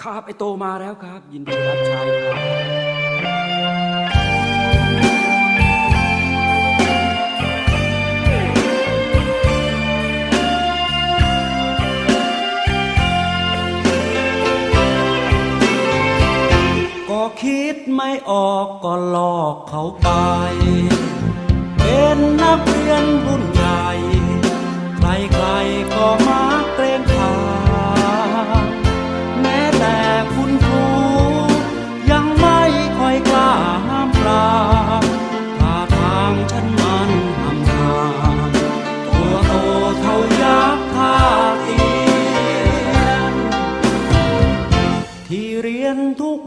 ครับไอโตมาแล้วครับ ยินดีรับใช้ครับก็คิดไม่ออกก็หลอกเขาไป เป็นนักเรียนรุ่นใหญ่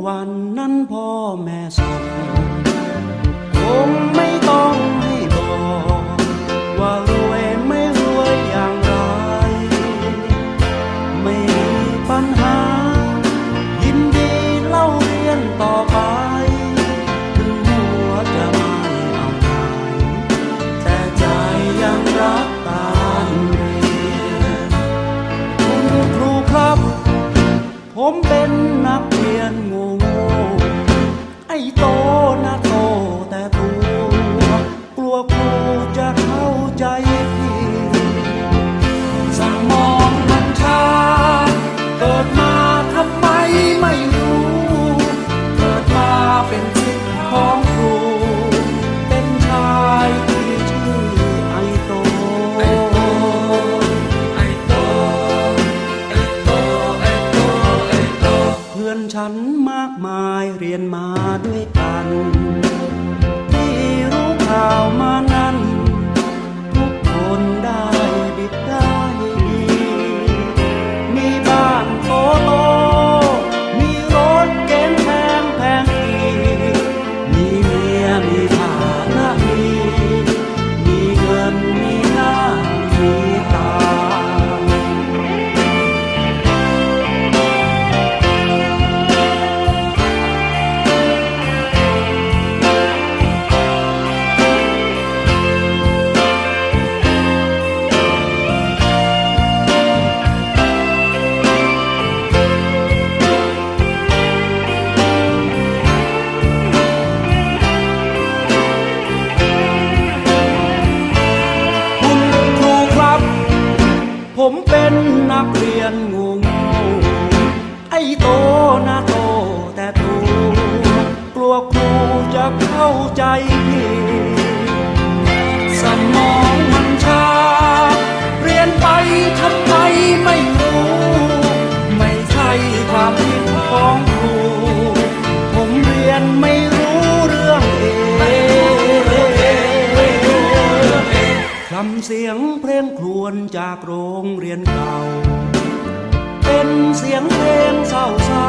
วันนั้นพ่อแม่ส่งคงไม่ต้องให้บอก ว่ารวยไม่รวยอย่างไร ไม่มีปัญหา ยินดีเล่าเรียนต่อไป ถึงหัวจะไม่เอาไหนแต่ใจยังรักการเรียนคุณครูครับ ผมเป็น มากมายเรียนมาด้วยกัน ที่รู้ข่าวมานั้น ทุกคนได้ดิบได้ดีมีบ้านโตโตมีรถเก๋งแพงแพงอีมีเมียมีฐานะมีมีเงินมีหน้ามี ผมเป็นนักเรียนงูงูไอ้โตนะโตแต่ตัวกลัวครูจะเข้าใจผิดสมองมันชา เรียนไปทำไมไม่รู้ ไม่ใช่ความผิดของครู ผมเรียนไม่ คำเสียงเพลงครวญจากโรงเรียนเก่า เป็นเสียงเพลงเศร้า